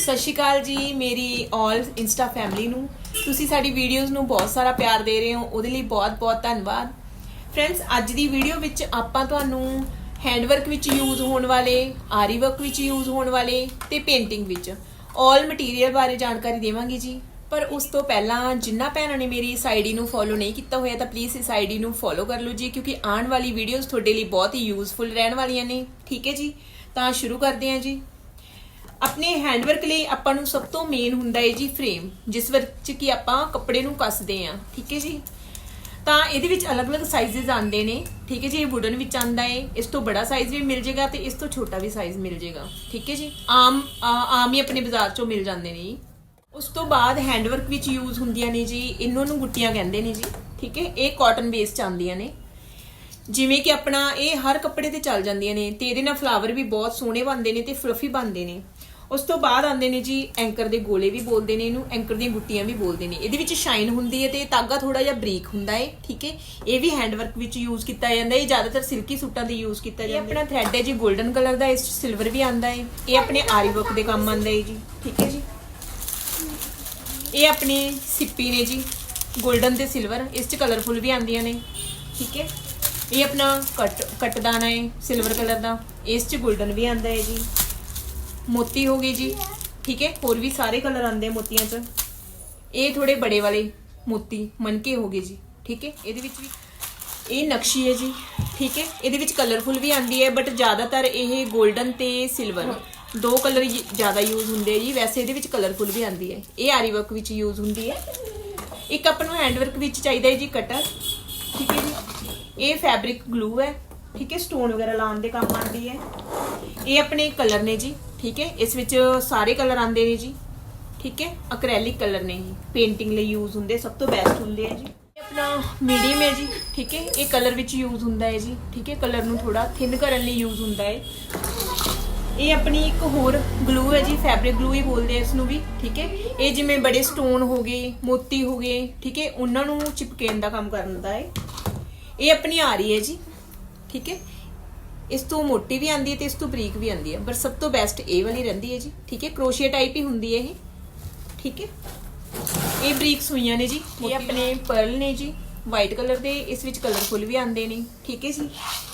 ਸਤਿ ਸ਼੍ਰੀ ਅਕਾਲ ਜੀ, ਮੇਰੀ ਆਲ ਇੰਸਟਾ ਫੈਮਿਲੀ ਨੂੰ। ਤੁਸੀਂ ਸਾਡੀ ਵੀਡੀਓਜ਼ ਨੂੰ ਬਹੁਤ ਸਾਰਾ ਪਿਆਰ ਦੇ ਰਹੇ ਹੋ, ਉਹਦੇ ਲਈ ਬਹੁਤ-ਬਹੁਤ ਧੰਨਵਾਦ। ਫਰੈਂਡਸ ਅੱਜ ਦੀ ਵੀਡੀਓ ਵਿੱਚ ਆਪਾਂ ਤੁਹਾਨੂੰ ਹੈਂਡਵਰਕ ਵਿੱਚ ਯੂਜ਼ ਹੋਣ ਵਾਲੇ, ਆਰੀ ਵਰਕ ਵਿੱਚ ਯੂਜ਼ ਹੋਣ ਵਾਲੇ ਤੇ ਪੇਂਟਿੰਗ ਵਿੱਚ ਆਲ ਮਟੀਰੀਅਲ ਬਾਰੇ ਜਾਣਕਾਰੀ ਦੇਵਾਂਗੇ ਜੀ। ਪਰ ਉਸ ਤੋਂ ਪਹਿਲਾਂ ਜਿੰਨਾ ਭੈਣਾਂ ਨੇ ਮੇਰੀ ਇਸ ਆਈਡੀ ਨੂੰ ਫੋਲੋ ਨਹੀਂ ਕੀਤਾ ਹੋਇਆ, ਤਾਂ ਪਲੀਜ਼ ਇਸ ਆਈਡੀ ਨੂੰ ਫੋਲੋ ਕਰ ਲਓ ਜੀ, ਕਿਉਂਕਿ ਆਉਣ ਵਾਲੀ ਵੀਡੀਓਜ਼ ਤੁਹਾਡੇ ਲਈ ਬਹੁਤ ਹੀ ਯੂਜ਼ਫੁਲ ਰਹਿਣ ਵਾਲੀਆਂ ਨੇ। ਠੀਕ ਹੈ ਜੀ? ਤਾਂ ਸ਼ੁਰੂ ਕਰਦੇ ਹਾਂ ਜੀ। ਆਪਣੇ ਹੈਂਡਵਰਕ ਲਈ ਆਪਾਂ ਨੂੰ ਸਭ ਤੋਂ ਮੇਨ ਹੁੰਦਾ ਹੈ ਜੀ ਫਰੇਮ ਜਿਸ ਵਿੱਚ ਕਿ ਆਪਾਂ ਕੱਪੜੇ ਨੂੰ ਕੱਸਦੇ ਆ ਠੀਕ ਹੈ ਜੀ? ਤਾਂ ਇਹਦੇ ਵਿੱਚ ਅਲੱਗ-ਅਲੱਗ ਸਾਈਜ਼ਸ ਆਉਂਦੇ ਨੇ, ਠੀਕ ਹੈ ਜੀ? ਇਹ ਵੁਡਨ ਵਿੱਚ ਆਂਦਾ ਹੈ ਇਸ ਤੋਂ ਬੜਾ ਸਾਈਜ਼ ਵੀ ਮਿਲ ਜਾਏਗਾ ਤੇ ਇਸ ਤੋਂ ਛੋਟਾ ਵੀ ਸਾਈਜ਼ ਮਿਲ ਜਾਏਗਾ ਠੀਕ ਹੈ ਜੀ? ਆਮ, ਆ- ਆਮ ਹੀ ਆਪਣੇ ਬਾਜ਼ਾਰ ਚੋਂ ਮਿਲ ਜਾਂਦੇ ਨੇ ਜੀ। ਉਸ ਤੋਂ ਬਾਅਦ ਹੈਂਡਵਰਕ ਵਿੱਚ ਯੂਜ਼ ਹੁੰਦੀਆਂ ਨੇ ਜੀ, ਇਹਨਾਂ ਨੂੰ ਗੁੱਟੀਆਂ ਕਹਿੰਦੇ ਨੇ ਜੀ, ਠੀਕ ਹੈ? ਇਹ ਕਾਟਨ ਬੇਸ ਚ ਆਉਂਦੀਆਂ ਨੇ। ਜਿਵੇਂ ਕਿ ਆਪਣਾ ਇਹ ਹਰ ਕੱਪੜੇ ਤੇ ਚੱਲ ਜਾਂਦੀਆਂ ਨੇ, ਤੇ ਇਹਦੇ ਨਾਲ ਫਲਾਵਰ ਵੀ ਬਹੁਤ ਸੋਹਣੇ ਬਣਦੇ ਨੇ ਤੇ ਫਲਫੀ ਬਣਦੇ ਨੇ। ਉਸ ਤੋਂ ਬਾਅਦ ਆਉਂਦੇ ਨੇ ਜੀ ਐਂਕਰ ਦੇ ਗੋਲੇ ਵੀ ਬੋਲਦੇ ਨੇ ਇਹਨੂੰ ਐਂਕਰ ਦੀਆਂ ਗੁੱਟੀਆਂ ਵੀ ਬੋਲਦੇ ਨੇ। ਇਹਦੇ ਵਿੱਚ ਸ਼ਾਈਨ ਹੁੰਦੀ ਹੈ ਤੇ ਤਾਗਾ ਥੋੜਾ ਜਿਹਾ ਬਰੀਕ ਹੁੰਦਾ ਹੈ ਠੀਕ ਹੈ? ਇਹ ਵੀ ਹੈਂਡਵਰਕ ਵਿੱਚ ਯੂਜ਼ ਕੀਤਾ ਜਾਂਦਾ ਹੈ ਇਹ ਜ਼ਿਆਦਾਤਰ ਸਿਲਕੀ ਸੂਟਾਂ ਦੇ ਯੂਜ਼ ਕੀਤਾ ਜਾਂਦਾ ਹੈ। ਆਪਣਾ ਥ੍ਰੈਡ ਹੈ ਜੀ ਗੋਲਡਨ ਕਲਰ ਦਾ ਇਸ ਸਿਲਵਰ ਵੀ ਆਉਂਦਾ ਹੈ। ਇਹ ਆਪਣੇ ਆਰੀ ਵਰਕ ਦੇ ਕੰਮ ਆਉਂਦਾ ਹੈ ਜੀ ਠੀਕ ਹੈ ਜੀ? ਇਹ ਆਪਣੇ ਸਿੱਪੀ ਨੇ ਜੀ ਗੋਲਡਨ ਤੇ ਸਿਲਵਰ ਇਸ 'ਚ ਕਲਰਫੁਲ ਵੀ ਆਉਂਦੀਆਂ ਨੇ ਠੀਕ ਹੈ? ਇਹ ਆਪਣਾ ਕਟ ਕਟਦਾਨਾ ਹੈ ਸਿਲਵਰ ਕਲਰ ਦਾ ਇਸ 'ਚ ਗੋਲਡਨ ਵੀ ਆਉਂਦਾ ਹੈ ਜੀ। ਮੋਤੀ ਹੋ ਗਈ ਜੀ। ਠੀਕ ਹੈ ਹੋਰ ਵੀ ਸਾਰੇ ਕਲਰ ਆਂਦੇ ਆ ਮੋਤੀਆਂ ਚ। ਇਹ ਥੋੜੇ ਬੜੇ ਵਾਲੇ ਮੋਤੀ ਮਨਕੇ ਹੋ ਗਏ ਜੀ। ਠੀਕ ਹੈ ਇਹਦੇ ਵਿੱਚ ਵੀ ਇਹ ਨਕਸ਼ੀ ਹੈ ਜੀ। ਠੀਕ ਹੈ ਇਹਦੇ ਵਿੱਚ ਕਲਰਫੁਲ ਵੀ ਆਂਦੀ ਹੈ ਬਟ ਜ਼ਿਆਦਾਤਰ ਇਹ 골ਡਨ ਤੇ ਸਿਲਵਰ ਦੋ ਕਲਰ ਜ਼ਿਆਦਾ ਯੂਜ਼ ਹੁੰਦੇ ਆ ਜੀ। ਵੈਸੇ ਇਹਦੇ ਵਿੱਚ ਕਲਰਫੁਲ ਵੀ ਆਂਦੀ ਹੈ। ਇਹ ਆਰੀ ਵਰਕ ਵਿੱਚ ਯੂਜ਼ ਹੁੰਦੀ ਹੈ। ਇੱਕ ਆਪਾਂ ਨੂੰ ਹੈਂਡ ਵਰਕ ਵਿੱਚ ਚਾਹੀਦਾ ਹੈ ਜੀ ਕਟਰ ਠੀਕ ਹੈ ਜੀ। ਇਹ ਫੈਬਰਿਕ ਗਲੂ ਹੈ। ਠੀਕ ਹੈ ਸਟੋਨ ਵਗੈਰਾ ਲਾਉਣ ਦੇ ਕੰਮ ਆਉਂਦੀ ਹੈ। ਇਹ ਆਪਣੇ ਕਲਰ ਨੇ ਜੀ। ਠੀਕ ਹੈ? ਇਸ ਵਿੱਚ ਸਾਰੇ ਕਲਰ ਆਉਂਦੇ ਨੇ ਜੀ। ਠੀਕ ਹੈ? ਅਕ੍ਰੈਲਿਕ ਕਲਰ ਨੇ ਜੀ। ਪੇਂਟਿੰਗ ਲਈ ਯੂਜ਼ ਹੁੰਦੇ, ਸਭ ਤੋਂ ਬੈਸਟ ਹੁੰਦੇ ਆ ਜੀ। ਇਹ ਆਪਣਾ ਮੀਡੀਅਮ ਹੈ ਜੀ। ਠੀਕ ਹੈ? ਇਹ ਕਲਰ ਵਿੱਚ ਯੂਜ਼ ਹੁੰਦਾ ਹੈ ਜੀ। ਠੀਕ ਹੈ? ਕਲਰ ਨੂੰ ਥੋੜਾ ਥਿਨ ਕਰਨ ਲਈ ਯੂਜ਼ ਹੁੰਦਾ ਹੈ। ਇਹ ਆਪਣੀ ਇੱਕ ਹੋਰ ਗਲੂ ਹੈ ਜੀ। ਫੈਬਰਿਕ ਗਲੂ ਹੀ ਬੋਲਦੇ ਆ ਇਸ ਨੂੰ ਵੀ। ਠੀਕ ਹੈ? ਇਹ ਜਿਵੇਂ ਬੜੇ ਸਟੋਨ ਹੋ ਗਏ, ਮੋਤੀ ਹੋ ਗਏ। ਠੀਕ ਹੈ? ਉਹਨਾਂ ਨੂੰ ਚਿਪਕੇਣ ਦਾ ਕੰਮ ਕਰਦਾ ਹੈ। ਇਹ ਆਪਣੀ ਆ ਰਹੀ ਹੈ ਜੀ। ਠੀਕ ਹੈ? ਇਸ ਤੋਂ ਮੋਟੀ ਵੀ ਆਂਦੀ ਹੈ ਤੇ ਇਸ ਤੋਂ ਬਰੀਕ ਵੀ ਆਂਦੀ ਹੈ। ਪਰ ਸਭ ਤੋਂ ਬੈਸਟ ਇਹ ਵਾਲੀ ਰਹਿੰਦੀ ਹੈ ਜੀ। ਠੀਕ ਹੈ? ਕਰੋਸ਼ੀਆ ਟਾਈਪ ਹੀ ਹੁੰਦੀ ਹੈ ਇਹ। ਠੀਕ ਹੈ? ਇਹ ਬਰੀਕ ਸੂਈਆਂ ਨੇ ਜੀ। ਇਹ ਆਪਣੇ ਪਰਲ ਨੇ ਜੀ। ਵਾਈਟ ਕਲਰ ਦੇ। ਇਸ ਵਿੱਚ ਕਲਰਫੁਲ ਵੀ ਆਉਂਦੇ ਨੇ। ਠੀਕ ਹੈ ਜੀ?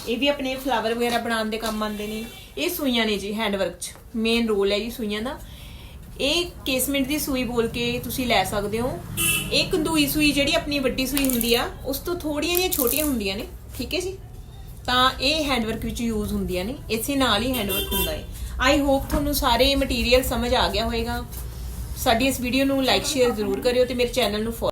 ਇਹ ਵੀ ਆਪਣੇ ਫਲਾਵਰ ਵਗੈਰਾ ਬਣਾਉਣ ਦੇ ਕੰਮ ਆਉਂਦੇ ਨੇ। ਇਹ ਸੂਈਆਂ ਨੇ ਜੀ ਹੈਂਡਵਰਕ 'ਚ। ਮੇਨ ਰੋਲ ਹੈ ਜੀ ਸੂਈਆਂ ਦਾ। ਇਹ ਕੇਸਮੈਂਟ ਦੀ ਸੂਈ ਬੋਲ ਕੇ ਤੁਸੀਂ ਲੈ ਸਕਦੇ ਹੋ। ਇਹ ਕੰਦੂਈ ਸੂਈ ਜਿਹੜੀ ਆਪਣੀ ਵੱਡੀ ਸੂਈ ਹੁੰਦੀ ਆ ਉਸ ਤੋਂ ਥੋੜੀਆਂ ਜਿਹੀਆਂ ਛੋਟੀਆਂ ਹੁੰਦੀਆਂ ਨੇ। ਠੀਕ ਹੈ ਜੀ? ਤਾਂ ਇਹ ਹੈਂਡਵਰਕ ਵਿੱਚ ਯੂਜ਼ ਹੁੰਦੀਆਂ ਨੇ। ਇਸੇ ਨਾਲ ਹੀ ਹੈਂਡਵਰਕ ਹੁੰਦਾ ਹੈ। ਆਈ ਹੋਪ ਤੁਹਾਨੂੰ ਸਾਰੇ ਮਟੀਰੀਅਲ ਸਮਝ ਆ ਗਿਆ ਹੋਵੇਗਾ ਸਾਡੀ ਇਸ ਵੀਡੀਓ ਨੂੰ ਲਾਈਕ ਸ਼ੇਅਰ ਜ਼ਰੂਰ ਕਰਿਓ ਤੇ ਮੇਰੇ ਚੈਨਲ ਨੂੰ follow